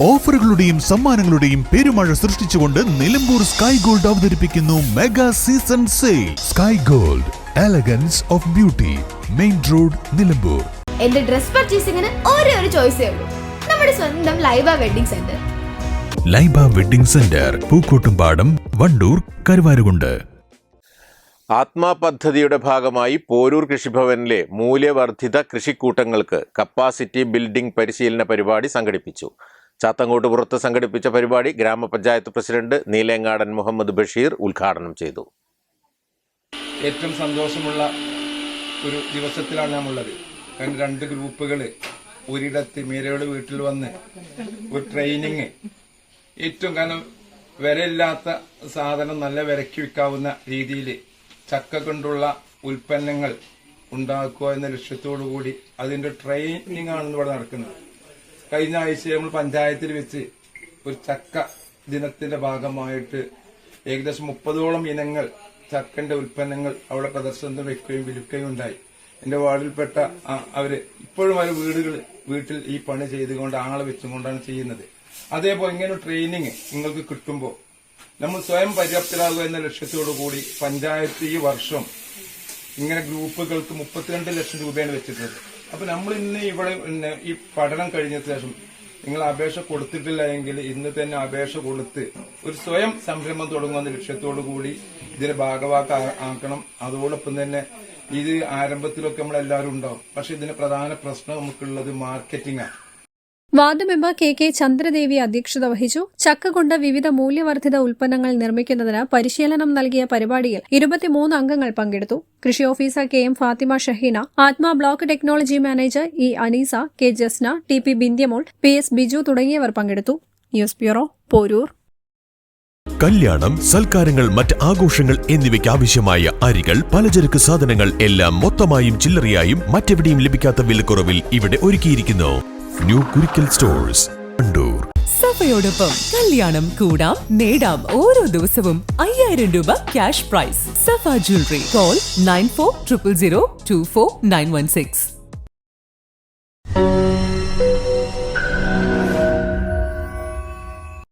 ഓഫറുകളുടെയും സമ്മാനങ്ങളുടെയും പെരുമഴ സൃഷ്ടിച്ചുകൊണ്ട് നിലമ്പൂർ സ്കൈ ഗോൾഡ് അവതരിപ്പിക്കുന്നു mega season sale. Sky Gold elegance of beauty main road Nilambur. എന്റെ ഡ്രസ് പർച്ചേസിംഗിന് ഒരേ ഒരു ചോയ്സേ ഉള്ളൂ. നമ്മുടെ സ്വന്തം Laiba wedding centre. Laiba wedding centre Pookkottumpadam Wandoor Karuvarakundu. ATMA പദ്ധതിയുടെ ഭാഗമായി പോരൂർ കൃഷിഭവനിലെ മൂല്യവർദ്ധിത കൃഷിക്കൂട്ടങ്ങൾക്ക് കപ്പാസിറ്റി ബിൽഡിംഗ് പരിശീലന പരിപാടി സംഘടിപ്പിച്ചു. ചാത്തങ്കോട്ട് പുറത്ത് സംഘടിപ്പിച്ച പരിപാടി ഗ്രാമപഞ്ചായത്ത് പ്രസിഡന്റ് നീലേങ്ങാടൻ മുഹമ്മദ് ബഷീർ ഉദ്ഘാടനം ചെയ്തു. ഏറ്റവും സന്തോഷമുള്ള ഒരു ദിവസത്തിലാണ് നാം ഉള്ളത് കാരണം രണ്ട് ഗ്രൂപ്പുകൾ ഒരിടത്ത് മീരയുടെ വീട്ടിൽ വന്ന് ഒരു ട്രെയിനിങ് ഏറ്റവും കാരണം വിലയില്ലാത്ത സാധനം നല്ല വിലയ്ക്ക് വിൽക്കാവുന്ന രീതിയിൽ ചക്ക കൊണ്ടുള്ള ഉൽപ്പന്നങ്ങൾ ഉണ്ടാക്കുക എന്ന ലക്ഷ്യത്തോടു കൂടി അതിന്റെ ട്രെയിനിങ് ആണ് ഇവിടെ നടക്കുന്നത്. കഴിഞ്ഞ ആഴ്ച നമ്മൾ പഞ്ചായത്തിൽ വെച്ച് ഒരു ചക്ക ദിനത്തിന്റെ ഭാഗമായിട്ട് ഏകദേശം മുപ്പതോളം ഇനങ്ങൾ ചക്കന്റെ ഉൽപ്പന്നങ്ങൾ അവിടെ പ്രദർശനത്തിന് വെക്കുകയും വിൽക്കുകയും ഉണ്ടായി. എന്റെ വാർഡിൽപ്പെട്ട അവർ ഇപ്പോഴും അവർ വീടുകൾ വീട്ടിൽ ഈ പണി ചെയ്തുകൊണ്ട് ആളെ വെച്ചുകൊണ്ടാണ് ചെയ്യുന്നത്. അതേപോലെ ഇങ്ങനെ ട്രെയിനിങ് നിങ്ങൾക്ക് കിട്ടുമ്പോൾ നമ്മൾ സ്വയം പര്യാപ്തരാകുക എന്ന ലക്ഷ്യത്തോടു കൂടി പഞ്ചായത്ത് ഈ വർഷം ഇങ്ങനെ ഗ്രൂപ്പുകൾക്ക് മുപ്പത്തിരണ്ട് ലക്ഷം രൂപയാണ് വെച്ചിട്ടുള്ളത്. അപ്പൊ നമ്മൾ ഇന്ന് ഇവിടെ ഈ പഠനം കഴിഞ്ഞ ശേഷം നിങ്ങൾ അപേക്ഷ കൊടുത്തിട്ടില്ല എങ്കിൽ ഇന്ന് തന്നെ അപേക്ഷ കൊടുത്ത് ഒരു സ്വയം സംരംഭം തുടങ്ങുന്ന ലക്ഷ്യത്തോടു കൂടി ഇതിനെ ഭാഗവാക്ക ആക്കണം അതോടൊപ്പം തന്നെ ഇത് ആരംഭത്തിലൊക്കെ നമ്മളെല്ലാവരും ഉണ്ടാവും. പക്ഷെ ഇതിന് പ്രധാന പ്രശ്നം നമുക്കുള്ളത് മാർക്കറ്റിംഗ് ആണ്. Ward member K K Chandradevi അധ്യക്ഷത വഹിച്ചു. ചക്ക കൊണ്ട് വിവിധ മൂല്യവർദ്ധിത ഉൽപ്പന്നങ്ങൾ നിർമ്മിക്കുന്നതിന് പരിശീലനം നൽകിയ പരിപാടിയിൽ ഇരുപത്തിമൂന്ന് അംഗങ്ങൾ പങ്കെടുത്തു. കൃഷി officer K M Fathima Shaheena ATMA block technology manager E Aneesa K Jasna T P Bindhyamol P S Biju തുടങ്ങിയവർ പങ്കെടുത്തു. News bureau Poroor. കല്യാണം സൽക്കാരങ്ങൾ മറ്റ് ആഘോഷങ്ങൾ എന്നിവയ്ക്ക് ആവശ്യമായ അരികൾ പലചരക്ക് സാധനങ്ങൾ എല്ലാം മൊത്തമായും ചില്ലറയായും മറ്റെവിടെയും ലഭിക്കാത്ത വിലക്കുറവിൽ ഇവിടെ ഒരുക്കിയിരിക്കുന്നു. ന്യൂ കുരിക്കൽ സ്റ്റോഴ്സ് കണ്ടൂർ സഫയോടൊപ്പം കല്യാണം കൂടാം നേടാം ഓരോ ദിവസവും അയ്യായിരം രൂപ cash prize Safa jewellery call nine four triple zero two four nine one six